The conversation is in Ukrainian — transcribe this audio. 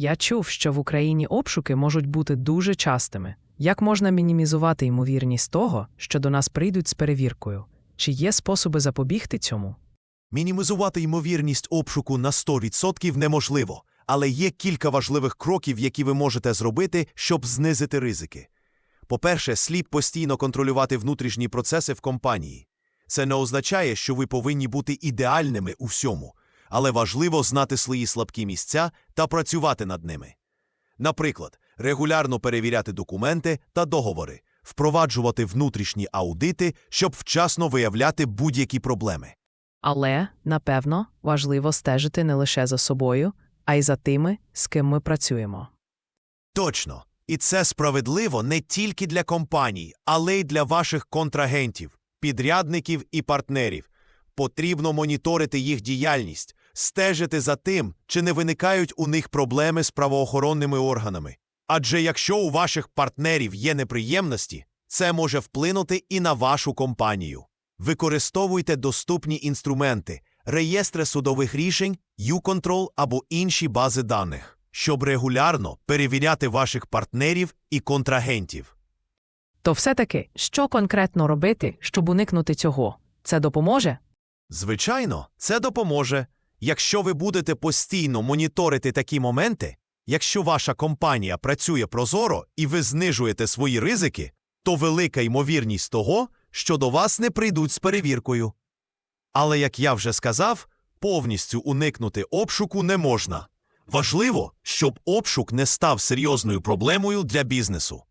Я чув, що в Україні обшуки можуть бути дуже частими. Як можна мінімізувати ймовірність того, що до нас прийдуть з перевіркою? Чи є способи запобігти цьому? Мінімізувати ймовірність обшуку на 100% неможливо, але є кілька важливих кроків, які ви можете зробити, щоб знизити ризики. По-перше, слід постійно контролювати внутрішні процеси в компанії. Це не означає, що ви повинні бути ідеальними у всьому, але важливо знати свої слабкі місця та працювати над ними. Наприклад, регулярно перевіряти документи та договори, впроваджувати внутрішні аудити, щоб вчасно виявляти будь-які проблеми. Але, напевно, важливо стежити не лише за собою, а й за тими, з ким ми працюємо. Точно. І це справедливо не тільки для компаній, але й для ваших контрагентів, підрядників і партнерів. Потрібно моніторити їх діяльність, стежити за тим, чи не виникають у них проблеми з правоохоронними органами. Адже якщо у ваших партнерів є неприємності, це може вплинути і на вашу компанію. Використовуйте доступні інструменти, реєстри судових рішень, U-Control або інші бази даних, щоб регулярно перевіряти ваших партнерів і контрагентів. То все-таки, що конкретно робити, щоб уникнути цього? Це допоможе? Звичайно, це допоможе. Якщо ви будете постійно моніторити такі моменти, якщо ваша компанія працює прозоро і ви знижуєте свої ризики, то велика ймовірність того, що до вас не прийдуть з перевіркою. Але, як я вже сказав, повністю уникнути обшуку не можна. Важливо, щоб обшук не став серйозною проблемою для бізнесу.